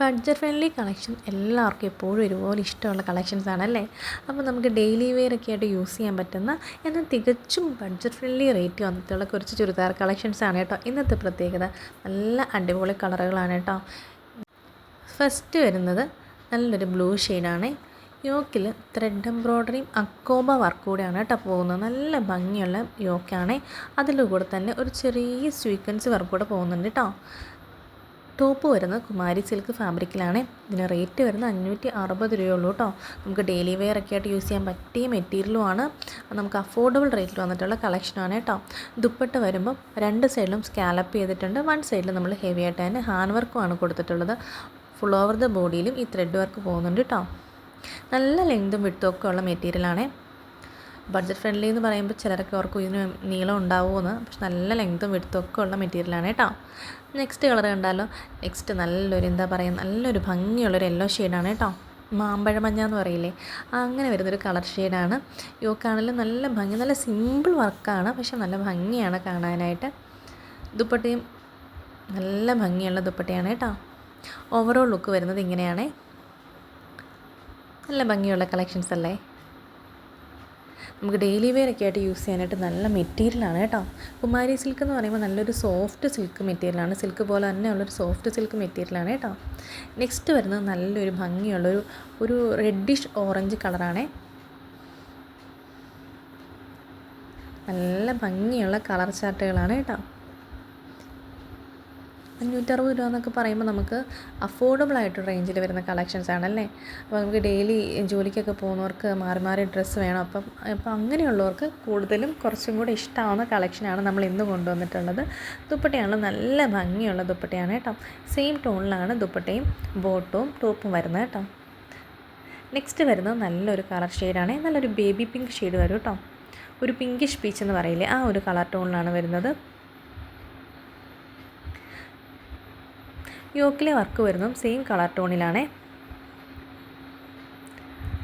Budget friendly collection എല്ലാവർക്കും എപ്പോഴും ഒരുപോലെ ഇഷ്ടമുള്ള കളക്ഷൻസ് ആണല്ലേ? അപ്പോൾ നമുക്ക് ഡെയിലി വെയർ ഒക്കെ ആയിട്ട് യൂസ് ചെയ്യാൻ പറ്റുന്ന എന്നാൽ തികച്ചും ബഡ്ജറ്റ് ഫ്രണ്ട്ലി റേറ്റ് വന്നിട്ടുള്ള കുറച്ച് ചുരിദാർ കളക്ഷൻസ് ആണ് കേട്ടോ. ഇന്നത്തെ പ്രത്യേകത. നല്ല അടിപൊളി കളറുകളാണ് കേട്ടോ. ഫസ്റ്റ് വരുന്നത് നല്ലൊരു ബ്ലൂ ഷെയ്ഡാണ് യോക്കിൽ ത്രെഡ് എംബ്രോയ്ഡറിയും അക്കോബ വർക്ക് കൂടെയാണ് കേട്ടോ പോകുന്നത്. നല്ല ഭംഗിയുള്ള യോക്കാണ്. അതിന്റെ കൂടെ തന്നെ ഒരു ചെറിയ സ്വീക്വൻസ് വർക്ക് കൂടെ പോകുന്നുണ്ട് കേട്ടോ. ടോപ്പ് വരുന്നത് കുമാരി സിൽക്ക് ഫാബ്രിക്കിലാണ്. ഇതിന് റേറ്റ് വരുന്നത് അഞ്ഞൂറ്റി അറുപത് രൂപയുള്ളൂ കേട്ടോ. നമുക്ക് ഡെയിലി വെയർ ഒക്കെ ആയിട്ട് യൂസ് ചെയ്യാൻ പറ്റിയ മെറ്റീരിയലുമാണ് നമുക്ക് അഫോർഡബിൾ റേറ്റിൽ വന്നിട്ടുള്ള കളക്ഷനാണ് കേട്ടോ. ദുപ്പട്ട വരുമ്പോൾ രണ്ട് സൈഡിലും സ്കാലപ്പ് ചെയ്തിട്ടുണ്ട്. വൺ സൈഡിൽ നമ്മൾ ഹെവി ആയിട്ട് തന്നെ ഹാൻഡ് വർക്കുമാണ് കൊടുത്തിട്ടുള്ളത്. ഫുൾ ഓവർ ദ ബോഡിയിലും ഈ ത്രെഡ് വർക്ക് പോകുന്നുണ്ട് കേട്ടോ. നല്ല ലെങ്തും വിട്ടും ഒക്കെ ഉള്ള മെറ്റീരിയലാണ് ബഡ്ജറ്റ് ഫ്രണ്ട്ലി എന്ന് പറയുമ്പോൾ ചിലരൊക്കെ ഓർക്കും ഇതിന് നീളം ഉണ്ടാവുമെന്ന് പക്ഷെ നല്ല ലെങ്ത്തും വിടുത്തും ഒക്കെ ഉള്ള മെറ്റീരിയലാണ് കേട്ടോ. നെക്സ്റ്റ് കളർ കണ്ടാലോ? നെക്സ്റ്റ് നല്ലൊരു എന്താ പറയുക നല്ലൊരു ഭംഗിയുള്ളൊരു യെല്ലോ ഷെയ്ഡാണ് കേട്ടോ. മാമ്പഴ മഞ്ഞ എന്ന് പറയില്ലേ? അങ്ങനെ വരുന്നൊരു കളർ ഷെയ്ഡാണ് യോക്കാണെങ്കിലും നല്ല ഭംഗി നല്ല സിമ്പിൾ വർക്കാണ് പക്ഷെ നല്ല ഭംഗിയാണ് കാണാനായിട്ട്. ദുപ്പട്ടയും നല്ല ഭംഗിയുള്ള ദുപ്പട്ടയാണ് കേട്ടോ. ഓവറോൾ ലുക്ക് വരുന്നത് ഇങ്ങനെയാണേ. നല്ല ഭംഗിയുള്ള കളക്ഷൻസ് അല്ലേ? നമുക്ക് ഡെയിലി വെയർ ആയിട്ട് യൂസ് ചെയ്യാനായിട്ട് നല്ല മെറ്റീരിയലാണ് കേട്ടോ. കുമാരി സിൽക്ക് എന്ന് പറയുമ്പോൾ നല്ലൊരു സോഫ്റ്റ് സിൽക്ക് മെറ്റീരിയലാണ് സിൽക്ക് പോലെ തന്നെ ഉള്ളൊരു സോഫ്റ്റ് സിൽക്ക് മെറ്റീരിയലാണ് കേട്ടോ. നെക്സ്റ്റ് വരുന്നത് നല്ലൊരു ഭംഗിയുള്ളൊരു ഒരു റെഡിഷ് ഓറഞ്ച് കളറാണേ നല്ല ഭംഗിയുള്ള കളർ ചാർട്ടുകളാണ് കേട്ടോ. അഞ്ഞൂറ്ററുപത് രൂപ എന്നൊക്കെ പറയുമ്പോൾ നമുക്ക് അഫോർഡബിൾ ആയിട്ട് റേഞ്ചിൽ വരുന്ന കളക്ഷൻസ് ആണല്ലേ? അപ്പോൾ നമുക്ക് ഡെയിലി ജോലിക്കൊക്കെ പോകുന്നവർക്ക് മാറി മാറി ഡ്രസ്സ് വേണം. അപ്പം അപ്പം അങ്ങനെയുള്ളവർക്ക് കൂടുതലും കുറച്ചും കൂടി ഇഷ്ടമാവുന്ന കളക്ഷനാണ് നമ്മൾ ഇന്ന് കൊണ്ടുവന്നിട്ടുള്ളത്. ദുപ്പട്ടയാണ് നല്ല ഭംഗിയുള്ള ദുപ്പട്ടയാണ് കേട്ടോ. സെയിം ടോണിലാണ് ദുപ്പട്ടയും ബോട്ടവും ടോപ്പും വരുന്നത് കേട്ടോ. നെക്സ്റ്റ് വരുന്നത് നല്ലൊരു കളർ ഷെയ്ഡാണ് നല്ലൊരു ബേബി പിങ്ക് ഷെയ്ഡ് വരും കേട്ടോ. ഒരു പിങ്കിഷ് പീച്ച് എന്ന് പറയില്ലേ? ആ ഒരു കളർ ടോണിലാണ് വരുന്നത്. യോക്കിലെ വർക്ക് വരുന്നതും സെയിം കളർ ടോണിലാണേ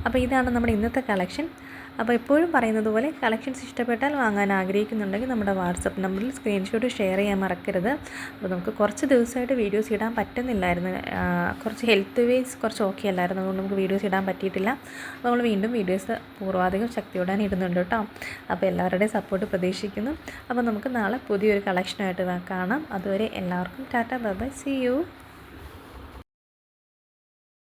അപ്പോൾ ഇതാണ് നമ്മുടെ ഇന്നത്തെ കളക്ഷൻ അപ്പോൾ എപ്പോഴും പറയുന്നത് പോലെ കളക്ഷൻസ് ഇഷ്ടപ്പെട്ടാൽ വാങ്ങാൻ ആഗ്രഹിക്കുന്നുണ്ടെങ്കിൽ നമ്മുടെ വാട്സപ്പ് നമ്പറിൽ സ്ക്രീൻഷോട്ട് ഷെയർ ചെയ്യാൻ മറക്കരുത്. അപ്പോൾ നമുക്ക് കുറച്ച് ദിവസമായിട്ട് വീഡിയോസ് ഇടാൻ പറ്റുന്നില്ലായിരുന്നു. കുറച്ച് ഹെൽത്ത് വേസ് കുറച്ച് ഓക്കെ അല്ലായിരുന്നു. അതുകൊണ്ട് നമുക്ക് വീഡിയോസ് ഇടാൻ പറ്റിയിട്ടില്ല. അപ്പോൾ നമ്മൾ വീണ്ടും വീഡിയോസ് പൂർവാധികം ശക്തിയോടാൻ ഇടുന്നുണ്ട് കേട്ടോ. അപ്പോൾ എല്ലാവരുടെയും സപ്പോർട്ട് പ്രതീക്ഷിക്കുന്നു. അപ്പോൾ നമുക്ക് നാളെ പുതിയൊരു കളക്ഷനായിട്ട് കാണാം. അതുവരെ എല്ലാവർക്കും ടാറ്റ ബൈ സി യു